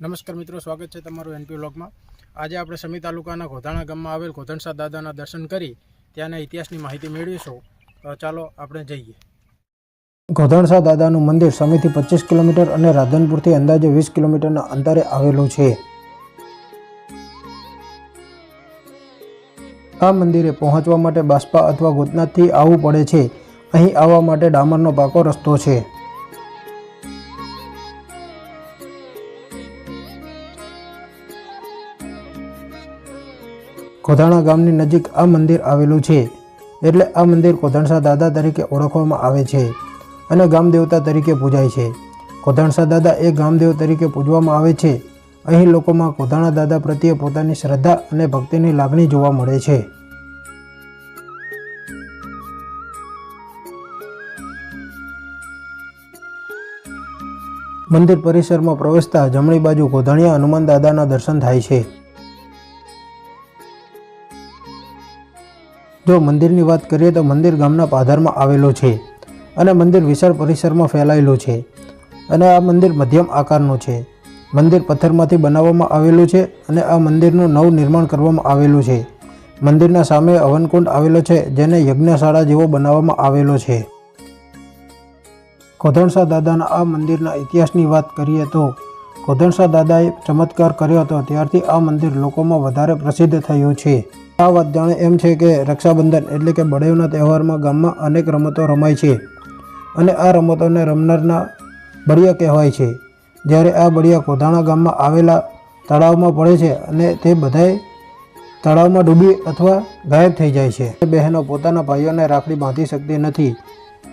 નમસ્કાર મિત્રો, સ્વાગત છે તમારું એનપી બ્લોગમાં આજે આપણે સમી તાલુકાના ગોધાણા ગામમાં આવેલ ગોધણસા દાદાના દર્શન કરી ત્યાંના ઇતિહાસની માહિતી મેળવીશું. તો ચાલો આપણે જઈએ. ગોધણસા દાદાનું મંદિર સમીથી પચીસ કિલોમીટર અને રાધનપુરથી અંદાજે વીસ કિલોમીટરના અંતરે આવેલું છે. આ મંદિરે પહોંચવા માટે બાસ્પા અથવા ગોતનાથથી આવવું પડે છે. અહીં આવવા માટે ડામરનો પાકો રસ્તો છે. કોધાણા ગામની નજીક આ મંદિર આવેલું છે. એટલે આ મંદિર કોધણસા દાદા તરીકે ઓળખવામાં આવે છે અને ગામ દેવતા તરીકે પૂજાય છે. કોધણસા દાદા એ ગામદેવ તરીકે પૂજવામાં આવે છે. અહીં લોકોમાં કોધાણા દાદા પ્રત્યે પોતાની શ્રદ્ધા અને ભક્તિની લાગણી જોવા મળે છે. મંદિર પરિસરમાં પ્રવેશતા જમણી બાજુ કોધણિયા હનુમાન દાદાના દર્શન થાય છે. જો મંદિરની વાત કરીએ તો મંદિર ગામના પાધારમાં આવેલું છે અને મંદિર વિશાળ પરિસરમાં ફેલાયેલું છે અને આ મંદિર મધ્યમ આકારનું છે. મંદિર પથ્થરમાંથી બનાવવામાં આવેલું છે અને આ મંદિરનું નવ નિર્માણ કરવામાં આવેલું છે. મંદિરના સામે હવનકુંડ આવેલો છે જેને યજ્ઞશાળા જેવો બનાવવામાં આવેલો છે. કોધણસા દાદાના આ મંદિરના ઇતિહાસની વાત કરીએ તો કોધણસા દાદાએ ચમત્કાર કર્યો હતો. ત્યારથી આ મંદિર લોકોમાં વધારે પ્રસિદ્ધ થયું છે. આ વાત જાણે એમ છે કે રક્ષાબંધન એટલે કે બળેવના તહેવારમાં ગામમાં અનેક રમતો રમાય છે અને આ રમતોને રમનારના બળિયા કહેવાય છે. જ્યારે આ બળિયા કોધાણા ગામમાં આવેલા તળાવમાં પડે છે અને તે બધાય તળાવમાં ડૂબી અથવા ગાયબ થઈ જાય છે. બહેનો પોતાના ભાઈઓને રાખડી બાંધી શકતી નથી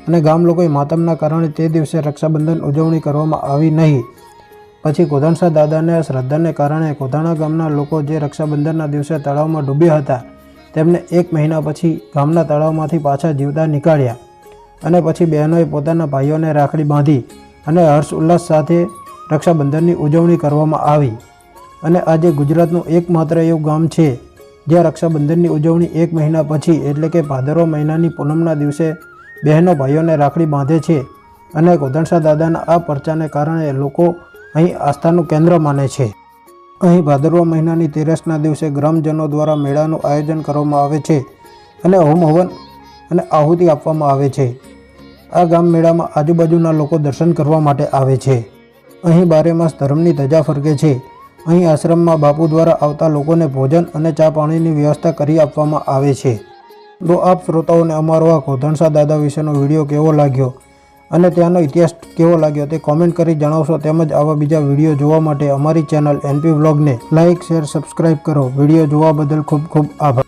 અને ગામ લોકોએ માતમના કારણે તે દિવસે રક્ષાબંધન ઉજવણી કરવામાં આવી નહીં. પછી કોધણસા દાદાને શ્રદ્ધાને કારણે કોધાણા ગામના લોકો જે રક્ષાબંધનના દિવસે તળાવમાં ડૂબ્યા હતા, તેમને એક મહિના પછી ગામના તળાવમાંથી પાછા જીવતા નીકાળ્યા અને પછી બહેનોએ પોતાના ભાઈઓને રાખડી બાંધી અને હર્ષ ઉલ્લાસ સાથે રક્ષાબંધનની ઉજવણી કરવામાં આવી. અને આજે ગુજરાતનું એકમાત્ર એવું ગામ છે, જ્યાં રક્ષાબંધનની ઉજવણી એક મહિના પછી એટલે કે ભાદરવા મહિનાની પૂનમના દિવસે બહેનો ભાઈઓને રાખડી બાંધે છે અને કોધણસા દાદાના આ પરચાને કારણે લોકો અહીં આસ્થાનું કેન્દ્ર માને છે. અહીં ભાદરવા મહિનાની તેરસના દિવસે ગ્રામજનો દ્વારા મેળાનું આયોજન કરવામાં આવે છે અને હોમ હવન અને આહુતિ આપવામાં આવે છે. આ ગામ મેળામાં આજુબાજુના લોકો દર્શન કરવા માટે આવે છે. અહીં બારે માસ ધર્મની ધજા ફરકે છે. અહીં આશ્રમમાં બાપુ દ્વારા આવતા લોકોને ભોજન અને ચા પાણીની વ્યવસ્થા કરી આપવામાં આવે છે. તો આપ શ્રોતાઓને અમારો આ કોધણસા દાદા વિશેનો વીડિયો કેવો લાગ્યો? અને ત્યાંનો ઇતિહાસ કેવો લાગ્યો તે કોમેન્ટ કરી જણાવશો તેમજ આવા બીજા વીડિયો જોવા માટે અમારી ચેનલ એનપી વ્લોગને લાઇક શેર સબસ્ક્રાઇબ કરો. વીડિયો જોવા બદલ ખૂબ ખૂબ આભાર.